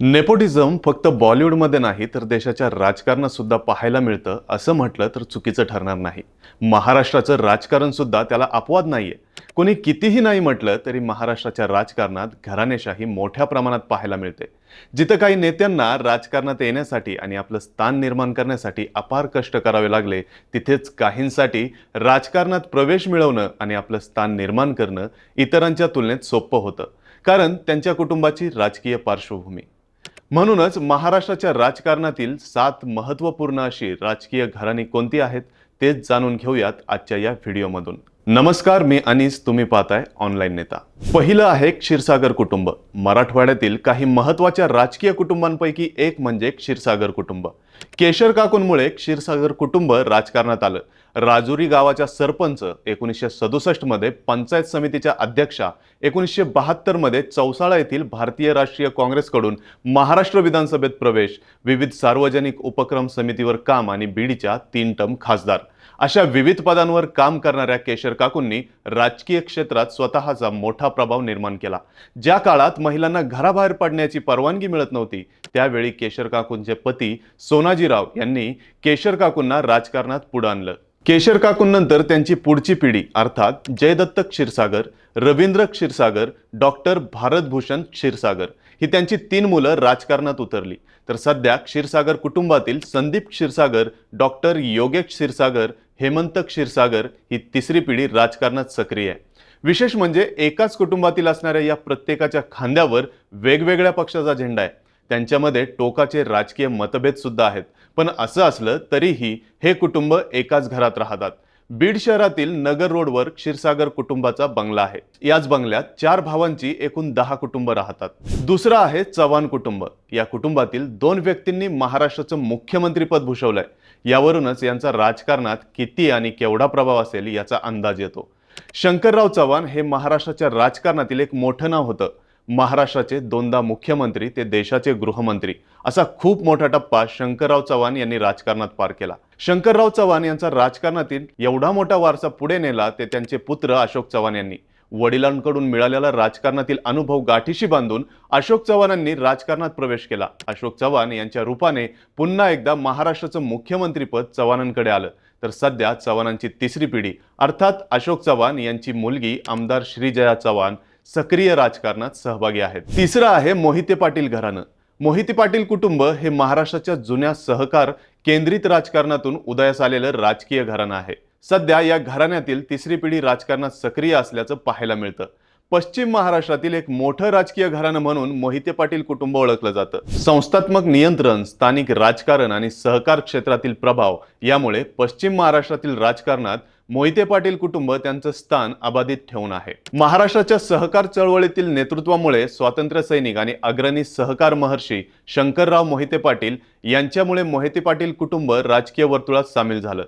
Nepotism फक्त बॉलिवूडमध्ये नाही तर देशाच्या राजकारणात सुद्धा पाहायला मिळतं असं म्हटलं तर चुकीचं ठरणार नाही. महाराष्ट्राचं राजकारण सुद्धा त्याला अपवाद नाहीये. कोणी कितीही नाही म्हटलं तरी महाराष्ट्राच्या राजकारणात घराणेशाही मोठ्या प्रमाणात पाहायला मिळते. जिथं काही नेत्यांना राजकारणात येण्यासाठी आणि आपलं स्थान निर्माण करण्यासाठी अपार कष्ट करावे लागले तिथेच काहींसाठी राजकारणात प्रवेश मिळवणं आणि आपलं स्थान निर्माण करणं इतरांच्या तुलनेत सोपं होतं. कारण त्यांच्या कुटुंबाची राजकीय पार्श्वभूमी. म्हणूनच महाराष्ट्राच्या राजकारणातील सात महत्त्वपूर्ण अशी राजकीय घराणी कोणती आहेत तेच जाणून घेऊयात आजच्या या व्हिडिओमधून. नमस्कार मी अनिस. तुम्ही पाहताय ऑनलाईन नेता. पहिलं आहे क्षीरसागर कुटुंब. मराठवाड्यातील काही महत्त्वाच्या राजकीय कुटुंबांपैकी एक म्हणजे क्षीरसागर कुटुंब. केशर काकूंमुळे क्षीरसागर कुटुंब राजकारणात आलं. राजुरी गावाच्या सरपंच एकोणीसशे सदुसष्टमध्ये पंचायत समितीच्या अध्यक्षा एकोणीसशे बहात्तरमध्ये चौसाळा येथील भारतीय राष्ट्रीय काँग्रेसकडून महाराष्ट्र विधानसभेत प्रवेश विविध सार्वजनिक उपक्रम समितीवर काम आणि बीडीच्या तीन टम खासदार. अशा विविध पदांवर काम करणाऱ्या केशर काकूंनी राजकीय क्षेत्रात स्वतःचा मोठा प्रभाव निर्माण केला. ज्या काळात महिलांना घराबाहेर पडण्याची परवानगी मिळत नव्हती त्यावेळी केशर काकूंचे पती सोनाजीराव यांनी केशर काकूंना राजकारणात पुढं आणलं. केशर काकूंनंतर त्यांची पुढची पिढी अर्थात जयदत्त क्षीरसागर रवींद्र क्षीरसागर डॉक्टर भारतभूषण क्षीरसागर ही त्यांची तीन मुलं राजकारणात उतरली. तर सध्या क्षीरसागर कुटुंबातील संदीप क्षीरसागर डॉक्टर योगेश क्षीरसागर हेमंत क्षीरसागर ही तिसरी पिढी राजकारणात सक्रिय आहे. विशेष म्हणजे एकाच कुटुंबातील असणाऱ्या या प्रत्येकाच्या खांद्यावर वेगवेगळ्या पक्षाचा झेंडा आहे. त्यांच्यामध्ये टोकाचे राजकीय मतभेद सुद्धा आहेत. पण असं असलं तरीही हे कुटुंब एकाच घरात राहतात. बीड शहरातील नगर रोडवर क्षीरसागर कुटुंबाचा बंगला आहे. याच बंगल्यात चार भावांची एकूण दहा कुटुंब राहतात. दुसरं आहे चव्हाण कुटुंब. या कुटुंबातील दोन व्यक्तींनी महाराष्ट्राचं मुख्यमंत्रीपद भूषवलंय. यावरूनच यांचा राजकारणात किती आणि केवढा प्रभाव असेल याचा अंदाज येतो. शंकरराव चव्हाण हे महाराष्ट्राच्या राजकारणातील एक मोठं नाव होतं. महाराष्ट्राचे दोनदा मुख्यमंत्री ते देशाचे गृहमंत्री असा खूप मोठा टप्पा शंकरराव चव्हाण यांनी राजकारणात पार केला. शंकरराव चव्हाण यांचा राजकारणातील एवढा मोठा वारसा पुढे नेला ते त्यांचे पुत्र अशोक चव्हाण यांनी. वडिलांकडून मिळालेला राजकारणातील अनुभव गाठीशी बांधून अशोक चव्हाणांनी राजकारणात प्रवेश केला. अशोक चव्हाण यांच्या रूपाने पुन्हा एकदा महाराष्ट्राचं मुख्यमंत्रीपद चव्हाणांकडे आलं. तर सध्या चव्हाणांची तिसरी पिढी अर्थात अशोक चव्हाण यांची मुलगी आमदार श्रीजया चव्हाण सक्रिय राजकारणात सहभागी आहेत. तिसरं आहे मोहिते पाटील घराणं. मोहिते पाटील कुटुंब हे महाराष्ट्राच्या जुन्या सहकार केंद्रित राजकारणातून उदयास आलेलं राजकीय घराणं आहे. सध्या या घराण्यातील तिसरी पिढी राजकारणात सक्रिय असल्याचं पाहायला मिळतं. पश्चिम महाराष्ट्रातील एक मोठं राजकीय घराणं म्हणून मोहिते पाटील कुटुंब ओळखलं जातं. संस्थात्मक नियंत्रण स्थानिक राजकारण आणि सहकार क्षेत्रातील प्रभाव यामुळे पश्चिम महाराष्ट्रातील राजकारणात मोहिते पाटील कुटुंब त्यांचं स्थान अबाधित ठेवून आहे. महाराष्ट्राच्या सहकार चळवळीतील नेतृत्वामुळे स्वातंत्र्य सैनिक आणि अग्रणी सहकार महर्षी शंकरराव मोहिते पाटील यांच्यामुळे मोहिते पाटील कुटुंब राजकीय वर्तुळात सामील झालं.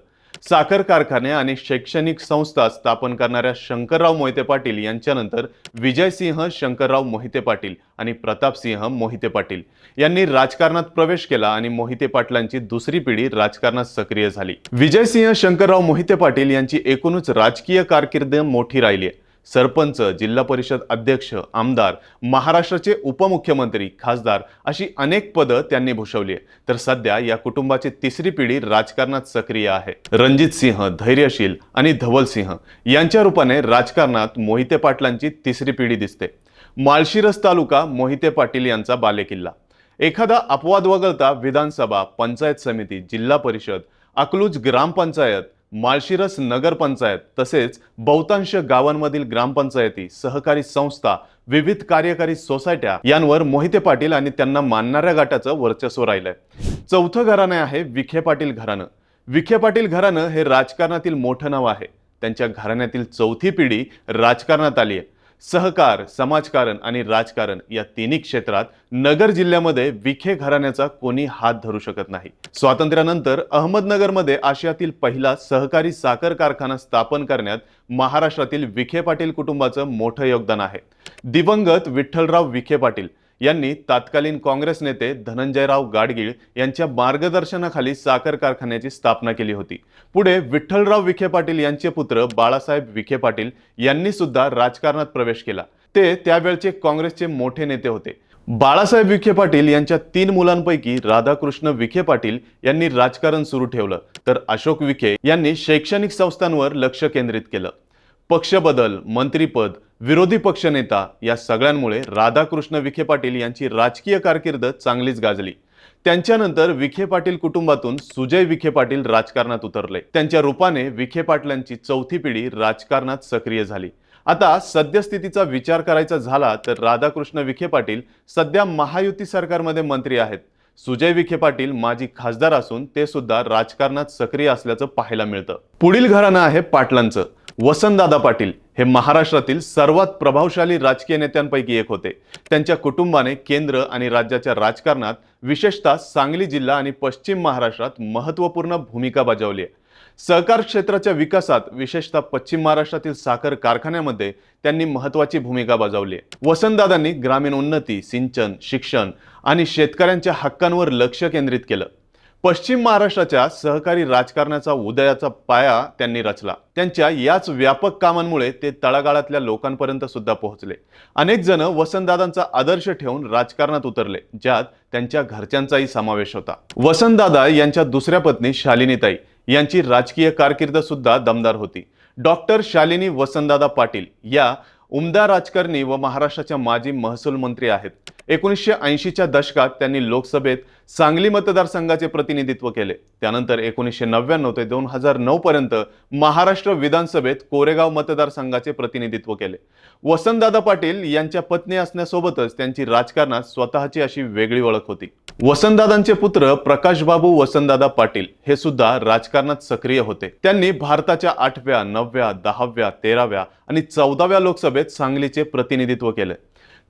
साखर कारखाने आणि शैक्षणिक संस्था स्थापन करणाऱ्या शंकरराव मोहिते पाटील यांच्यानंतर विजयसिंह शंकरराव मोहिते पाटील आणि प्रतापसिंह मोहिते पाटील यांनी राजकारणात प्रवेश केला आणि मोहिते पाटलांची दुसरी पिढी राजकारणात सक्रिय झाली. विजयसिंह शंकरराव मोहिते पाटील यांची एकूणच राजकीय कारकीर्द मोठी राहिली आहे. सरपंच जिल्हा परिषद अध्यक्ष आमदार महाराष्ट्राचे उपमुख्यमंत्री खासदार अशी अनेक पदं त्यांनी भूषवली आहे तर सध्या या कुटुंबाची तिसरी पिढी राजकारणात सक्रिय आहे. रणजित सिंह धैर्यशील आणि धवल सिंह यांच्या रूपाने राजकारणात मोहिते पाटलांची तिसरी पिढी दिसते. माळशिरस तालुका मोहिते पाटील यांचा बालेकिल्ला. एखादा अपवाद वगळता विधानसभा पंचायत समिती जिल्हा परिषद अकलूज ग्रामपंचायत माळशिरस नगरपंचायत तसेच बहुतांश गावांमधील ग्रामपंचायती सहकारी संस्था विविध कार्यकारी सोसायट्या यांवर मोहिते पाटील आणि त्यांना मानणाऱ्या गटाचं वर्चस्व राहिलंय. चौथं घराणं आहे विखे पाटील घराणं. विखे पाटील घराणं हे राजकारणातील मोठं नाव आहे. त्यांच्या घराण्यातील चौथी पिढी राजकारणात आली आहे सहकार समाजकारण आणि राजकारण या तिन्ही क्षेत्रात नगर जिल्ह्यामध्ये विखे घराण्याचा कोणी हात धरू शकत नाही. स्वातंत्र्यानंतर अहमदनगरमध्ये आशियातील पहिला सहकारी साखर कारखाना स्थापन करण्यात महाराष्ट्रातील विखे पाटील कुटुंबाचं मोठं योगदान आहे. दिवंगत विठ्ठलराव विखे पाटील यांनी तात्कालीन काँग्रेस नेते धनंजयराव गाडगीळ यांच्या मार्गदर्शनाखाली साखर कारखान्याची स्थापना केली होती. पुढे विठ्ठलराव विखे पाटील यांचे पुत्र बाळासाहेब विखे पाटील यांनी सुद्धा राजकारणात प्रवेश केला. ते त्यावेळचे काँग्रेसचे मोठे नेते होते. बाळासाहेब विखे पाटील यांच्या तीन मुलांपैकी राधाकृष्ण विखे पाटील यांनी राजकारण सुरू ठेवलं तर अशोक विखे यांनी शैक्षणिक संस्थांवर लक्ष केंद्रित केलं. पक्षबदल मंत्रीपद विरोधी पक्षनेता या सगळ्यांमुळे राधाकृष्ण विखे पाटील यांची राजकीय कारकीर्द चांगलीच गाजली. त्यांच्यानंतर विखे पाटील कुटुंबातून सुजय विखे पाटील राजकारणात उतरले. त्यांच्या रूपाने विखे पाटलांची चौथी पिढी राजकारणात सक्रिय झाली. आता सद्यस्थितीचा विचार करायचा झाला तर राधाकृष्ण विखे पाटील सध्या महायुती सरकारमध्ये मंत्री आहेत. सुजय विखे पाटील माजी खासदार असून ते सुद्धा राजकारणात सक्रिय असल्याचं पाहायला मिळतं. पुढील घराणं आहे पाटलांचं. वसंतदादा पाटील हे महाराष्ट्रातील सर्वात प्रभावशाली राजकीय नेत्यांपैकी एक होते. त्यांच्या कुटुंबाने केंद्र आणि राज्याच्या राजकारणात विशेषतः सांगली जिल्हा आणि पश्चिम महाराष्ट्रात महत्त्वपूर्ण भूमिका बजावली आहे. सहकार क्षेत्राच्या विकासात विशेषतः पश्चिम महाराष्ट्रातील साखर कारखान्यामध्ये त्यांनी महत्त्वाची भूमिका बजावली आहे. वसंतदादांनी ग्रामीण उन्नती सिंचन शिक्षण आणि शेतकऱ्यांच्या हक्कांवर लक्ष केंद्रित केलं. पश्चिम महाराष्ट्राच्या सहकारी राजकारणाचा उदयाचा पाया त्यांनी रचला. त्यांच्या याच व्यापक कामांमुळे ते तळागाळातल्या लोकांपर्यंत सुद्धा पोहोचले. अनेक जण वसंतदादांचा आदर्श ठेवून राजकारणात उतरले ज्यात त्यांच्या घरच्यांचाही समावेश होता. वसंतदादा यांच्या दुसऱ्या पत्नी शालिनीताई यांची राजकीय कारकीर्द सुद्धा दमदार होती. डॉक्टर शालिनी वसंतदादा पाटील या उमदा राजकारणी व महाराष्ट्राच्या माजी महसूल मंत्री आहेत. एकोणीसशे ऐंशीच्या दशकात त्यांनी लोकसभेत सांगली मतदारसंघाचे प्रतिनिधित्व केले. त्यानंतर एकोणीसशे नव्याण्णव ते दोन हजार नऊ पर्यंत महाराष्ट्र विधानसभेत कोरेगाव मतदारसंघाचे प्रतिनिधित्व केले. वसंतदादा पाटील यांच्या पत्नी असण्यासोबतच त्यांची राजकारणात स्वतःची अशी वेगळी ओळख होती. वसंतदादांचे पुत्र प्रकाशबाबू वसंतदादा पाटील हे सुद्धा राजकारणात सक्रिय होते. त्यांनी भारताच्या आठव्या नवव्या दहाव्या तेराव्या आणि चौदाव्या लोकसभेत सांगलीचे प्रतिनिधित्व केले.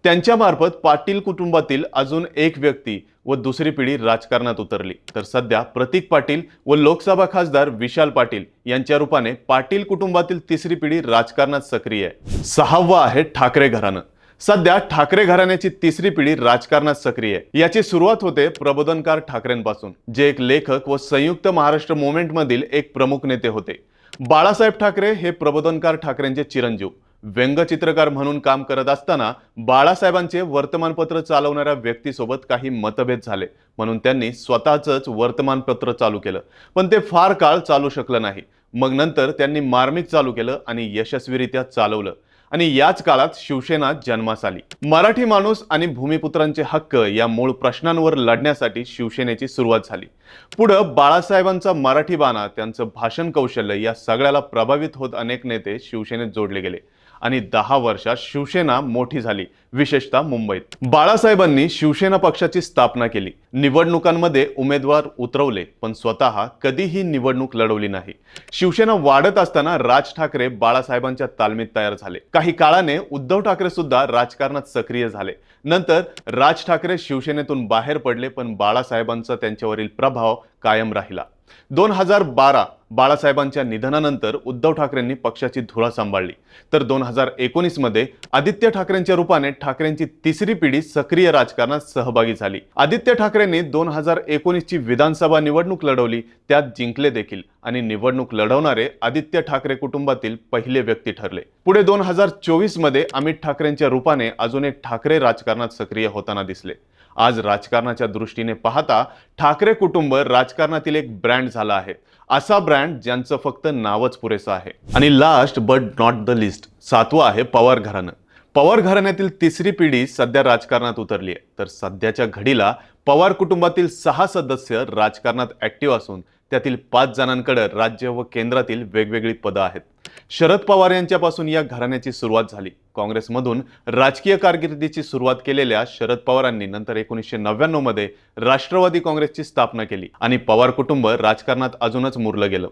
त्यांच्यामार्फत पाटील कुटुंबातील अजून एक व्यक्ती व दुसरी पिढी राजकारणात उतरली. तर सध्या प्रतीक पाटील व लोकसभा खासदार विशाल पाटील यांच्या रूपाने पाटील कुटुंबातील तिसरी पिढी राजकारणात सक्रिय आहे. सहावं आहे ठाकरे घराणं. सध्या ठाकरे घराण्याची तिसरी पिढी राजकारणात सक्रिय आहे. याची सुरुवात होते प्रबोधनकार ठाकरेंपासून जे एक लेखक व संयुक्त महाराष्ट्र मुवमेंटमधील एक प्रमुख नेते होते. बाळासाहेब ठाकरे हे प्रबोधनकार ठाकरेंचे चिरंजीव. व्यंगचित्रकार म्हणून काम करत असताना बाळासाहेबांचे वर्तमानपत्र चालवणाऱ्या व्यक्तीसोबत काही मतभेद झाले म्हणून त्यांनी स्वतःच वर्तमानपत्र चालू केलं. पण ते फार काळ चालू शकलं नाही. मग नंतर त्यांनी मार्मिक चालू केलं आणि यशस्वीरित्या चालवलं. आणि याच काळात शिवसेना जन्मास आली. मराठी माणूस आणि भूमिपुत्रांचे हक्क या मूळ प्रश्नांवर लढण्यासाठी शिवसेनेची सुरुवात झाली. पुढं बाळासाहेबांचा मराठी बाणा त्यांचं भाषण कौशल्य या सगळ्याला प्रभावित होत अनेक नेते शिवसेनेत जोडले गेले. आणि दहा वर्षात शिवसेना मोठी झाली विशेषतः मुंबईत. बाळासाहेबांनी शिवसेना पक्षाची स्थापना केली. निवडणुकांमध्ये उमेदवार उतरवले पण स्वतः कधीही निवडणूक लढवली नाही. शिवसेना वाढत असताना राज ठाकरे बाळासाहेबांच्या तालमीत तयार झाले. काही काळाने उद्धव ठाकरे सुद्धा राजकारणात सक्रिय झाले. नंतर राज ठाकरे शिवसेनेतून बाहेर पडले पण बाळासाहेबांचा त्यांच्यावरील प्रभाव कायम राहिला. दोन हजार बारा बाळासाहेबांच्या निधनानंतर उद्धव ठाकरेंनी पक्षाची धुळा सांभाळली. तर दोन हजार एकोणीसमध्ये आदित्य ठाकरेंच्या रूपाने ठाकरेंची तिसरी पिढी सक्रिय राजकारणात सहभागी झाली. आदित्य ठाकरेंनी दोन हजार एकोणीसची विधानसभा निवडणूक लढवली त्यात जिंकले देखील आणि निवडणूक लढवणारे आदित्य ठाकरे कुटुंबातील पहिले व्यक्ती ठरले. पुढे दोन हजार चोवीसमध्ये अमित ठाकरेंच्या रूपाने अजून एक ठाकरे राजकारणात सक्रिय होताना दिसले. आज राजकारणाच्या दृष्टीने पाहता ठाकरे कुटुंब राजकारणातील एक ब्रँड झाला आहे. असा ब्रँड ज्यांचं फक्त नावच पुरेसं आहे. आणि last but not the list सातवं आहे पवार घराणं. पवार घराण्यातील तिसरी पिढी सध्या राजकारणात उतरली आहे. तर सध्याच्या घडीला पवार कुटुंबातील सहा सदस्य राजकारणात ऍक्टिव्ह असून त्यातील पाच जणांकडे राज्य व केंद्रातील वेगवेगळी पदं आहेत. शरद पवार यांच्यापासून या घराण्याची सुरुवात झाली. काँग्रेसमधून राजकीय कारकिर्दीची सुरुवात केलेल्या शरद पवारांनी नंतर एकोणीसशे नव्याण्णवमध्ये राष्ट्रवादी काँग्रेसची स्थापना केली आणि पवार कुटुंब राजकारणात अजूनच मुरलं गेलं.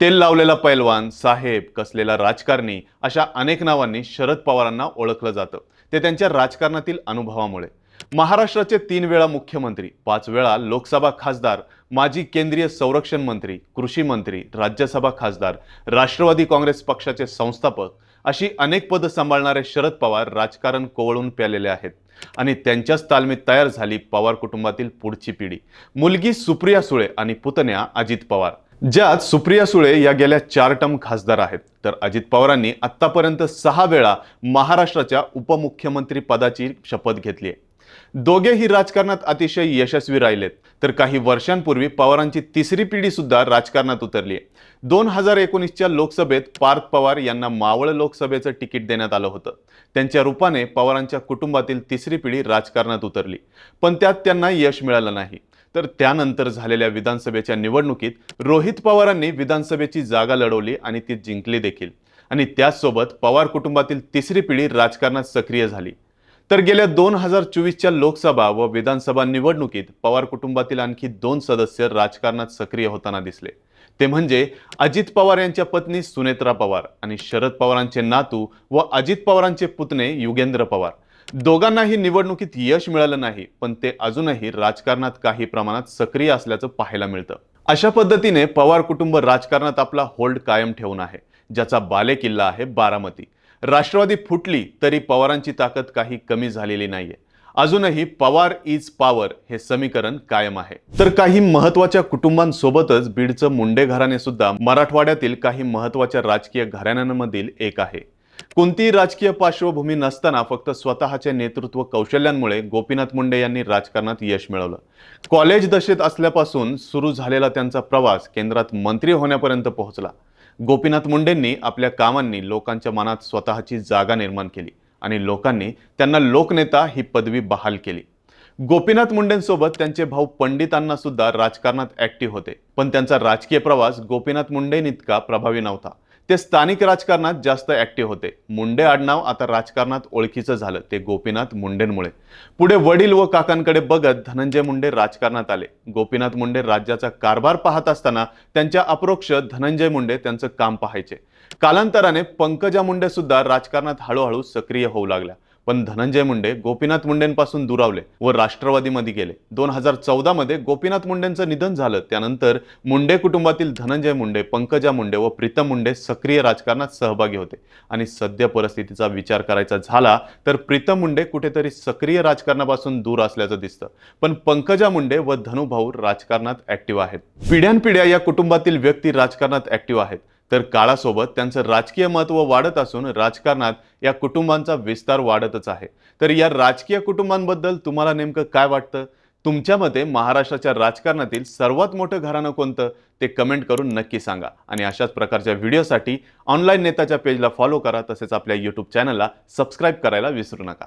तेल लावलेला पैलवान साहेब कसलेला राजकारणी अशा अनेक नावांनी शरद पवारांना ओळखलं जातं. ते त्यांच्या राजकारणातील अनुभवामुळे. महाराष्ट्राचे तीन वेळा मुख्यमंत्री पाच वेळा लोकसभा खासदार माजी केंद्रीय संरक्षण मंत्री कृषी मंत्री राज्यसभा खासदार राष्ट्रवादी काँग्रेस पक्षाचे संस्थापक अशी अनेक पदं सांभाळणारे शरद पवार राजकारण कोवळून प्यालेले आहेत. आणि त्यांच्याच तालमीत तयार झाली पवार कुटुंबातील पुढची पिढी. मुलगी सुप्रिया सुळे आणि पुतण्या अजित पवार. ज्यात सुप्रिया सुळे या गेल्या चार टर्म खासदार आहेत. तर अजित पवारांनी आतापर्यंत सहा वेळा महाराष्ट्राच्या उपमुख्यमंत्री पदाची शपथ घेतली आहे. दोघेही राजकारणात अतिशय यशस्वी राहिलेत. तर काही वर्षांपूर्वी पवारांची तिसरी पिढी सुद्धा राजकारणात उतरली आहे दोन हजार एकोणीसच्या लोकसभेत पार्थ पवार यांना मावळ लोकसभेचं तिकीट देण्यात आलं होतं. त्यांच्या रूपाने पवारांच्या कुटुंबातील तिसरी पिढी राजकारणात उतरली. पण त्यात त्यांना यश मिळालं नाही. तर त्यानंतर झालेल्या विधानसभेच्या निवडणुकीत रोहित पवारांनी विधानसभेची जागा लढवली आणि ती जिंकली देखील. आणि त्याचसोबत पवार कुटुंबातील तिसरी पिढी राजकारणात सक्रिय झाली. तर गेल्या दोन हजार चोवीसच्या लोकसभा व विधानसभा निवडणुकीत पवार कुटुंबातील आणखी दोन सदस्य राजकारणात सक्रिय होताना दिसले. ते म्हणजे अजित पवार यांच्या पत्नी सुनेत्रा पवार आणि शरद पवारांचे नातू व अजित पवारांचे पुतणे युगेंद्र पवार. दोघांनाही निवडणुकीत यश मिळालं नाही पण ते अजूनही राजकारणात काही प्रमाणात सक्रिय असल्याचं पाहायला मिळतं. अशा पद्धतीने पवार कुटुंब राजकारणात आपला होल्ड कायम ठेवून आहे ज्याचा बालेकिल्ला आहे बारामती. राष्ट्रवादी फुटली तरी पवारांची ताकद काही कमी झालेली नाहीये. अजूनही पवार इज पॉवर हे समीकरण कायम आहे. तर काही महत्त्वाच्या कुटुंबांसोबतच बीडचं मुंडे घराणे सुद्धा मराठवाड्यातील काही महत्त्वाच्या राजकीय घराण्यांमधील एक आहे. कोणतीही राजकीय पार्श्वभूमी नसताना फक्त स्वतःच्या नेतृत्व कौशल्यांमुळे गोपीनाथ मुंडे यांनी राजकारणात यश मिळवलं. कॉलेज दशेत असल्यापासून सुरू झालेला त्यांचा प्रवास केंद्रात मंत्री होण्यापर्यंत पोहोचला. गोपीनाथ मुंडेंनी आपल्या कामांनी लोकांच्या मनात स्वतःची जागा निर्माण केली आणि लोकांनी त्यांना लोकनेता ही पदवी बहाल केली. गोपीनाथ मुंडेंसोबत त्यांचे भाऊ पंडितांना सुद्धा राजकारणात ऍक्टिव्ह होते. पण त्यांचा राजकीय प्रवास गोपीनाथ मुंडेंइतका प्रभावी नव्हता. ते स्थानिक राजकारणात जास्त ऍक्टिव्ह होते. मुंडे आडनाव आता राजकारणात ओळखीचं झालं ते गोपीनाथ मुंडेंमुळे. पुढे वडील व काकांकडे बघत धनंजय मुंडे राजकारणात आले. गोपीनाथ मुंडे राज्याचा कारभार पाहत असताना त्यांच्या अप्रोक्ष धनंजय मुंडे त्यांचं काम पाहायचे. कालांतराने पंकजा मुंडे सुद्धा राजकारणात हळूहळू सक्रिय होऊ लागल्या. पण धनंजय मुंडे गोपीनाथ मुंडेंपासून दुरावले व राष्ट्रवादीमध्ये गेले. दोन हजार चौदा मध्ये गोपीनाथ मुंडेंचं निधन झालं. त्यानंतर मुंडे कुटुंबातील धनंजय मुंडे पंकजा मुंडे व प्रीतम मुंडे सक्रिय राजकारणात सहभागी होते. आणि सद्य परिस्थितीचा विचार करायचा झाला तर प्रीतम मुंडे कुठेतरी सक्रिय राजकारणापासून दूर असल्याचं दिसतं. पण पंकजा मुंडे व धनुभाऊ राजकारणात ऍक्टिव्ह आहेत. पिढ्यानपिढ्या या कुटुंबातील व्यक्ती राजकारणात ऍक्टिव्ह आहेत. तर काळासोबत त्यांचं राजकीय महत्त्व वाढत असून राजकारणात या कुटुंबांचा विस्तार वाढतच आहे. तर या राजकीय कुटुंबांबद्दल तुम्हाला नेमकं काय वाटतं? तुमच्या मते महाराष्ट्राच्या राजकारणातील सर्वात मोठं घराणं कोणतं? ते कमेंट करून नक्की सांगा. आणि अशाच प्रकारच्या व्हिडिओसाठी ऑनलाईन नेताच्या पेजला फॉलो करा तसेच आपल्या यूट्यूब चॅनलला सबस्क्राईब करायला विसरू नका.